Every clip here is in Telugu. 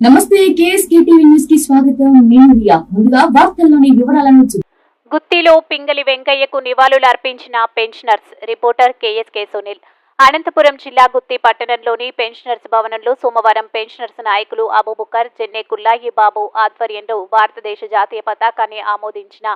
నమస్తే కేఎస్కే టీవీ న్యూస్కి స్వాగతం. నేను రియా. ముందుగా వార్తల్లోని వివరాలను చూ- గుత్తిలో పింగళి వెంకయ్యకు నివాళులు అర్పించిన pensioners reporter KSK Sunil. Anantapur జిల్లా గుత్తి పట్టణంలోని పెన్షనర్స్ భవనంలో సోమవారం పెన్షనర్స్ నాయకులు అబూబుకర్ జెన్నే కుల్లాయి బాబు ఆధ్వర్యంలో భారతదేశ జాతీయ పతాకాన్ని ఆమోదించిన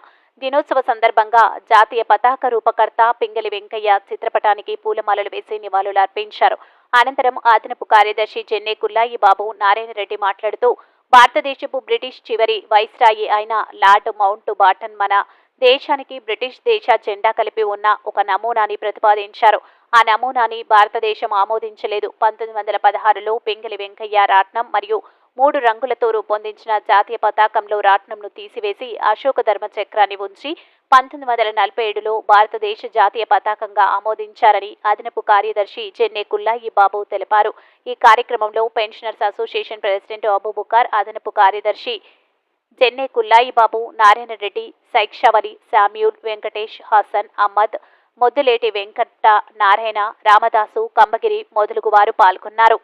దినోత్సవ సందర్భంగా జాతీయ పతాక రూపకర్త పింగళి వెంకయ్య చిత్రపటానికి పూలమాలలు వేసి నివాళులు అర్పించారు అనంతరం అదనపు కార్యదర్శి జెన్నె కుల్లాయి బాబు నారాయణ రెడ్డి మాట్లాడుతూ భారతదేశపు బ్రిటిష్ చివరి వైస్రాయి అయిన లార్డ్ మౌంట్ బాటన్ మన దేశానికి బ్రిటిష్ దేశ జెండా కలిపి ఉన్న ఒక నమూనాని ప్రతిపాదించారు. ఆ నమూనాని భారతదేశం ఆమోదించలేదు. పంతొమ్మిది వందల పదహారులో పింగళి వెంకయ్య రాట్నం మరియు మూడు రంగులతో రూపొందించిన జాతీయ పతాకంలో రాట్నంను తీసివేసి అశోక ధర్మ చక్రాన్ని ఉంచి పంతొమ్మిది వందల నలభై ఏడులో భారతదేశ జాతీయ పతాకంగా ఆమోదించారని అదనపు కార్యదర్శి చెన్నై కుల్లాయి బాబు తెలిపారు. ఈ కార్యక్రమంలో పెన్షనర్స్ అసోసియేషన్ ప్రెసిడెంట్ అబూబుకార్ అదనపు కార్యదర్శి జెన్నే కుల్లాయి బాబు నారాయణ రెడ్డి శైక్షవలి శామ్యూల్ వెంకటేష్ హసన్ అహ్మద్ మొద్దులేటి వెంకట నారాయణ రామదాసు కంబగిరి మొదలగు వారు పాల్గొన్నారు.